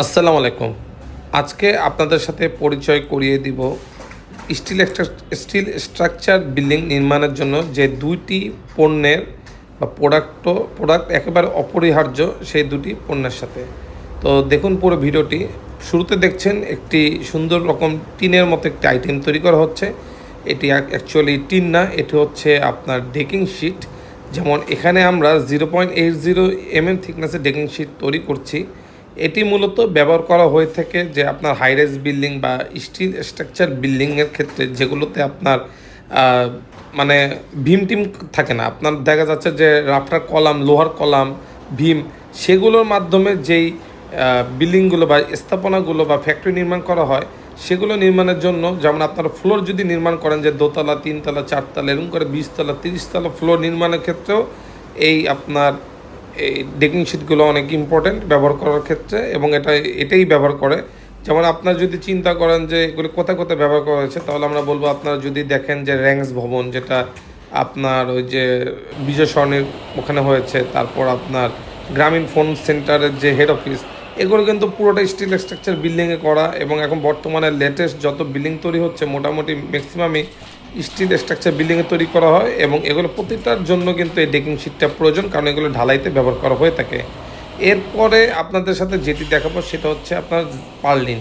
আসসালামু আলাইকুম। আজকে আপনাদের সাথে পরিচয় করিয়ে দিব স্টিল স্টিল স্ট্রাকচার বিল্ডিং নির্মাণের জন্য যে দুইটি পণ্যের বা প্রোডাক্ট প্রোডাক্ট একেবারে অপরিহার্য সেই দুটি পণ্যের সাথে। তো দেখুন পুরো ভিডিওটি। শুরুতে দেখছেন একটি সুন্দর রকম টিনের মতো একটি আইটেম তৈরি করা হচ্ছে। এটি অ্যাকচুয়ালি টিন না, এটি হচ্ছে আপনার ডেকিং শিট। যেমন এখানে আমরা zero point eight zero M M থিকনেসের decking sheet তৈরি করছি। এটি মূলত ব্যবহার করা হয়ে থাকে যে আপনার হাইরাইজ বিল্ডিং বা স্টিল স্ট্রাকচার বিল্ডিংয়ের ক্ষেত্রে যেগুলোতে আপনার মানে ভীম টিম থাকে না। আপনার দেখা যাচ্ছে যে রাফটার কলাম, লোহার কলাম, ভীম সেগুলোর মাধ্যমে যেই বিল্ডিংগুলো বা স্থাপনাগুলো বা ফ্যাক্টরি নির্মাণ করা হয়, সেগুলো নির্মাণের জন্য যেমন আপনার ফ্লোর যদি নির্মাণ করেন যে দোতলা, তিনতলা, চারতলা, এরকম করে বিশতলা, তিরিশতলা ফ্লোর নির্মাণের ক্ষেত্রেও এই আপনার এই ডেকিং শিটগুলো অনেক ইম্পর্ট্যান্ট ব্যবহার করার ক্ষেত্রে এবং এটা, এটাই ব্যবহার করে। যেমন আপনার যদি চিন্তা করেন যে এগুলি কোথায় কোথায় ব্যবহার করা হয়েছে, তাহলে আমরা বলব আপনারা যদি দেখেন যে র্যাঙ্কস ভবন যেটা আপনার ওই যে বিজয় সরণির ওখানে হয়েছে, তারপর আপনার গ্রামীণ ফোন সেন্টারের যে হেড অফিস এগুলো কিন্তু পুরোটা স্টিল স্ট্রাকচার বিল্ডিংয়ে করা এবং এখন বর্তমানে লেটেস্ট যত বিল্ডিং তৈরি হচ্ছে, মোটামুটি ম্যাক্সিমামই স্টিল স্ট্রাকচার বিল্ডিংয়ে তৈরি করা হয় এবং এগুলো প্রতিটার জন্য কিন্তু এই ডেকিং শিটটা প্রয়োজন, কারণ এগুলো ঢালাইতে ব্যবহার করা হয়ে থাকে। এরপরে আপনাদের সাথে যেটি দেখাবো সেটা হচ্ছে আপনার পার্লিন।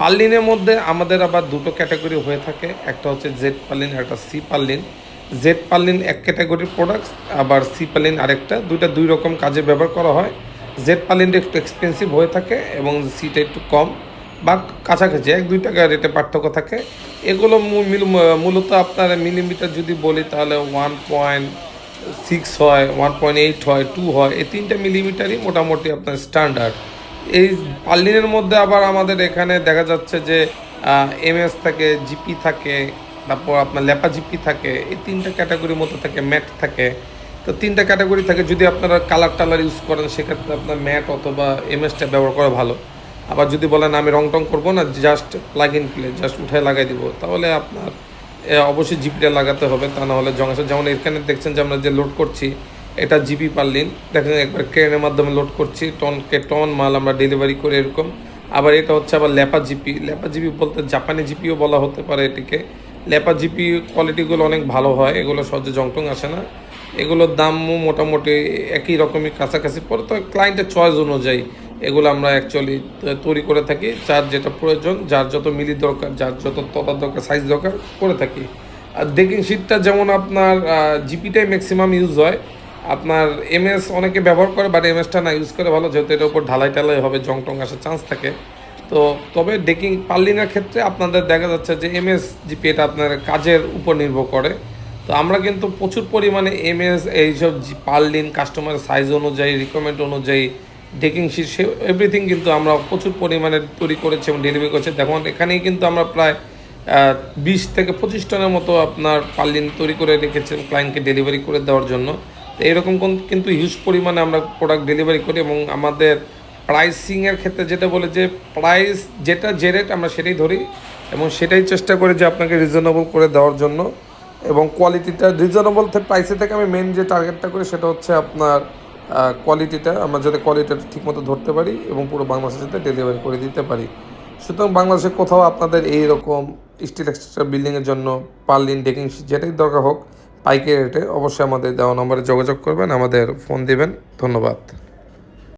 পার্লিনের মধ্যে আমাদের আবার দুটো ক্যাটাগরি হয়ে থাকে, একটা হচ্ছে জেড পার্লিন একটা সি পার্লিন। জেড পার্লিন এক ক্যাটাগরির প্রোডাক্টস আবার সি পার্লিন আরেকটা, দুইটা দুই রকম কাজে ব্যবহার করা হয়। জেড পার্লিনটা একটু এক্সপেন্সিভ হয়ে থাকে এবং সিটা একটু কম। বা কাছাকাছি, এক, দুই টাকা রেটে পার্থক্য থাকে। এগুলো মিল- মূলত আপনার মিলিমিটার যদি বলি, তাহলে ওয়ান পয়েন্ট সিক্স হয় ওয়ান পয়েন্ট এইট হয় টু হয়, এই তিনটা মিলিমিটারই মোটামুটি আপনার স্ট্যান্ডার্ড এই পার্লিনের মধ্যে আবার আমাদের এখানে দেখা যাচ্ছে যে এমএস থাকে জিপি থাকে, তারপর আপনার লেপা জিপি থাকে, এই তিনটা ক্যাটাগরির মতো থাকে ম্যাট থাকে। তো তিনটা ক্যাটাগরি থাকে, যদি আপনারা কালার টালার ইউজ করেন, সেক্ষেত্রে আপনার ম্যাট অথবা এমএসটা ব্যবহার করা ভালো। আবার যদি বলেন আমি রং টং করব না just plug in play just উঠায় লাগাই দিব, তাহলে আপনার অবশ্যই জিপিটা লাগাতে হবে, তা না হলে জংশন যেমন এখানে দেখছেন যে আমরা যে লোড করছি, এটা জিপি পারলিন দেখেন একবার ক্রেনের মাধ্যমে লোড করছি টনকে টন মাল আমরা ডেলিভারি করে এরকম, আবার এটা হচ্ছে আবার ল্যাপা জিপি ল্যাপা জিপি বলতে জাপানি জিপিও বলা হতে পারে এটিকে ল্যাপা জিপি কোয়ালিটিগুলো অনেক ভালো হয়, এগুলো সহজে জংটং আসে না, এগুলোর দামও মোটামুটি একই রকমই কাছাকাছি পড়ে তো ক্লায়েন্টের চয়েস অনুযায়ী এগুলো আমরা অ্যাকচুয়ালি তৈরি করে থাকি। যার যেটা প্রয়োজন, যার যত মিলি দরকার, যার যত ততার দরকার সাইজ দরকার, করে থাকি। আর ডেকিং শিটটা যেমন আপনার জিপিটাই ম্যাক্সিমাম ইউজ হয়, আপনার এমএস অনেকে ব্যবহার করে বাট এমএসটা না ইউজ করে ভালো, যেহেতু এটার উপর ঢালাই টালাই হবে, জং টং আসার চান্স থাকে। তো তবে ডেকিং পার্লিনের ক্ষেত্রে আপনাদের দেখা যাচ্ছে যে এমএস জিপি এটা আপনার কাজের উপর নির্ভর করে। তো আমরা কিন্তু প্রচুর পরিমাণে এমএস এইসব পার্লিন কাস্টমার সাইজ অনুযায়ী রিকোয়ারমেন্ট অনুযায়ী ডেকিং সে এভরিথিং কিন্তু আমরা প্রচুর পরিমাণে তৈরি করেছি এবং ডেলিভারি করছি। দেখুন, এখানেই কিন্তু আমরা প্রায় বিশ থেকে পঁচিশ টনের মতো আপনার পার্লিন তৈরি করে রেখেছি ক্লায়েন্টকে ডেলিভারি করে দেওয়ার জন্য। তো এরকম কোন- কিন্তু হিউজ পরিমাণে আমরা প্রোডাক্ট ডেলিভারি করি এবং আমাদের প্রাইসিংয়ের ক্ষেত্রে যেটা বলে যে প্রাইস যেটা যে রেট আমরা সেটাই ধরি এবং সেটাই চেষ্টা করি যে আপনাকে রিজনেবল করে দেওয়ার জন্য। এবং কোয়ালিটিটা রিজনেবল প্রাইসে থেকে আমি মেন যে টার্গেটটা করি সেটা হচ্ছে আপনার কোয়ালিটিটা আমরা যাতে কোয়ালিটিটা ঠিকমতো ধরতে পারি এবং পুরো বাংলাদেশের সাথে ডেলিভারি করে দিতে পারি। সুতরাং বাংলাদেশে কোথাও আপনাদের এই রকম স্টিল এক্সট্রা বিল্ডিংয়ের জন্য পার্লিন ডেকিং যেটাই দরকার হোক, পাইকারি রেটে অবশ্যই আমাদের দেওয়া নম্বরে যোগাযোগ করবেন, আমাদের ফোন দেবেন। ধন্যবাদ।